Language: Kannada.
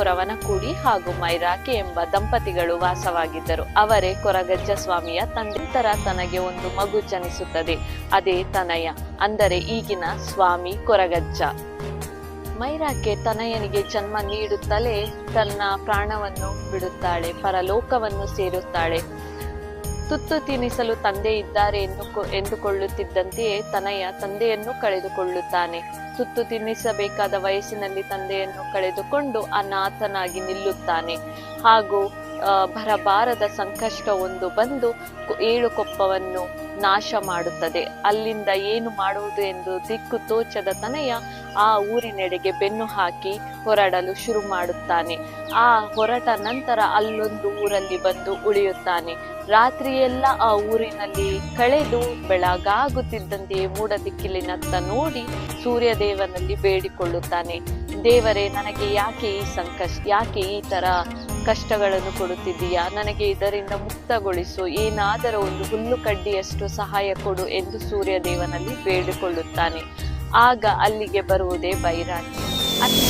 ಕುರವನಕೂಡಿ ಹಾಗೂ ಮೈರಾಕೆ ಎಂಬ ದಂಪತಿಗಳು ವಾಸವಾಗಿದ್ದರು. ಅವರೇ ಕೊರಗಜ್ಜ ಸ್ವಾಮಿಯ ತಂದೆತರ ತನಗೆ ಒಂದು ಮಗು ಜನಿಸುತ್ತದೆ. ಅದೇ ತನಯ, ಅಂದರೆ ಈಗಿನ ಸ್ವಾಮಿ ಕೊರಗಜ್ಜ. ಮೈರಾಕೆ ತನಯನಿಗೆ ಜನ್ಮ ನೀಡುತ್ತಲೇ ತನ್ನ ಪ್ರಾಣವನ್ನು ಬಿಡುತ್ತಾಳೆ, ಪರಲೋಕವನ್ನು ಸೇರುತ್ತಾಳೆ. ತುತ್ತು ತಿನ್ನಿಸಲು ತಂದೆ ಇದ್ದಾರೆ ಎಂದು ಎಂದುಕೊಳ್ಳುತ್ತಿದ್ದಂತೆಯೇ ತನಯ ತಂದೆಯನ್ನು ಕಳೆದುಕೊಳ್ಳುತ್ತಾನೆ. ತುತ್ತು ತಿನ್ನಿಸಬೇಕಾದ ವಯಸ್ಸಿನಲ್ಲಿ ತಂದೆಯನ್ನು ಕಳೆದುಕೊಂಡು ಅನಾಥನಾಗಿ ನಿಲ್ಲುತ್ತಾನೆ. ಹಾಗೂ ಬರಬಾರದ ಸಂಕಷ್ಟ ಒಂದು ಬಂದು ಏಳು ಕೊಪ್ಪವನ್ನು ನಾಶ ಮಾಡುತ್ತದೆ. ಅಲ್ಲಿಂದ ಏನು ಮಾಡುವುದು ಎಂದು ದಿಕ್ಕು ತೋಚದ ತನಯ ಆ ಊರಿನೆಡೆಗೆ ಬೆನ್ನು ಹಾಕಿ ಹೊರಡಲು ಶುರು ಮಾಡುತ್ತಾನೆ. ಆ ಹೊರಟ ನಂತರ ಅಲ್ಲೊಂದು ಊರಲ್ಲಿ ಬಂದು ಉಳಿಯುತ್ತಾನೆ. ರಾತ್ರಿಯೆಲ್ಲ ಆ ಊರಿನಲ್ಲಿ ಕಳೆದು ಬೆಳಗಾಗುತ್ತಿದ್ದಂತೆಯೇ ಮೂಡದಿಕ್ಕಿಲಿನತ್ತ ನೋಡಿ ಸೂರ್ಯದೇವನಲ್ಲಿ ಬೇಡಿಕೊಳ್ಳುತ್ತಾನೆ. ದೇವರೇ, ನನಗೆ ಯಾಕೆ ಈ ಸಂಕಷ್ಟ, ಯಾಕೆ ಈ ತರ ಕಷ್ಟಗಳನ್ನು ಕೊಡುತ್ತಿದ್ದೀಯಾ? ನನಗೆ ಇದರಿಂದ ಮುಕ್ತಗೊಳಿಸು. ಏನಾದರೂ ಒಂದು ಹುಲ್ಲು ಕಡ್ಡಿಯಷ್ಟು ಸಹಾಯ ಕೊಡು ಎಂದು ಸೂರ್ಯ ದೇವನಲ್ಲಿ ಬೇಡಿಕೊಳ್ಳುತ್ತಾನೆ. ಆಗ ಅಲ್ಲಿಗೆ ಬರುವುದೇ ಬೈರಾಣಿ ಅದು